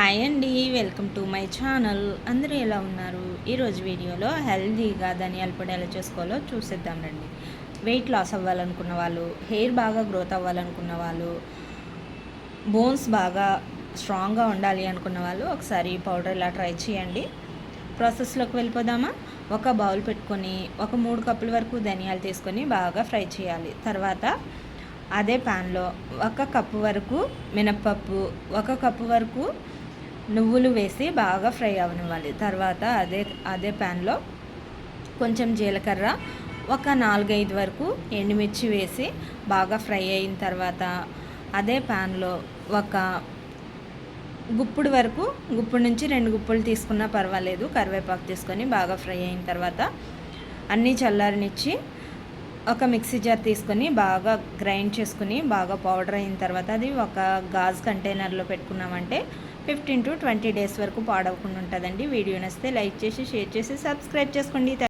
Hi అండి welcome to my channel. అందరూ ఎలా ఉన్నారు? ఈరోజు వీడియోలో హెల్దీగా ధనియాల పొడి ఎలా చేసుకోవాలో చూసేద్దాం రండి. వెయిట్ లాస్ అవ్వాలనుకున్న వాళ్ళు హెయిర్ బాగా గ్రోత్ అవ్వాలనుకున్న వాళ్ళు బోన్స్ బాగా స్ట్రాంగ్గా ఉండాలి అనుకున్న వాళ్ళు ఒకసారి పౌడర్ ఇలా ట్రై చేయండి. ప్రాసెస్లోకి వెళ్ళిపోదామా? ఒక బౌల్ పెట్టుకొని ఒక మూడు కప్పుల వరకు ధనియాలు తీసుకొని బాగా ఫ్రై చేయాలి. తర్వాత అదే ప్యాన్లో ఒక కప్పు వరకు మినప్పప్పు ఒక కప్పు వరకు నువ్వులు వేసి బాగా ఫ్రై అవనివ్వాలి. తర్వాత అదే అదే ప్యాన్లో కొంచెం జీలకర్ర ఒక నాలుగైదు వరకు ఎండుమిర్చి వేసి బాగా ఫ్రై అయిన తర్వాత అదే ప్యాన్లో ఒక గుప్పుడు వరకు గుప్పుడు నుంచి రెండు గుప్పులు తీసుకున్నా పర్వాలేదు. కరివేపాకు తీసుకొని బాగా ఫ్రై అయిన తర్వాత అన్నీ చల్లారనిచ్చి ఒక మిక్సీ జార్ తీసుకొని బాగా గ్రైండ్ చేసుకుని బాగా పౌడర్ అయిన తర్వాత అది ఒక గాజ్ కంటైనర్లో పెట్టుకున్నామంటే ఫిఫ్టీన్ టు ట్వంటీ డేస్ వరకు పాడవకుండా ఉంటుందండి. వీడియో నచ్చితే లైక్ చేసి షేర్ చేసి సబ్స్క్రైబ్ చేసుకోండి.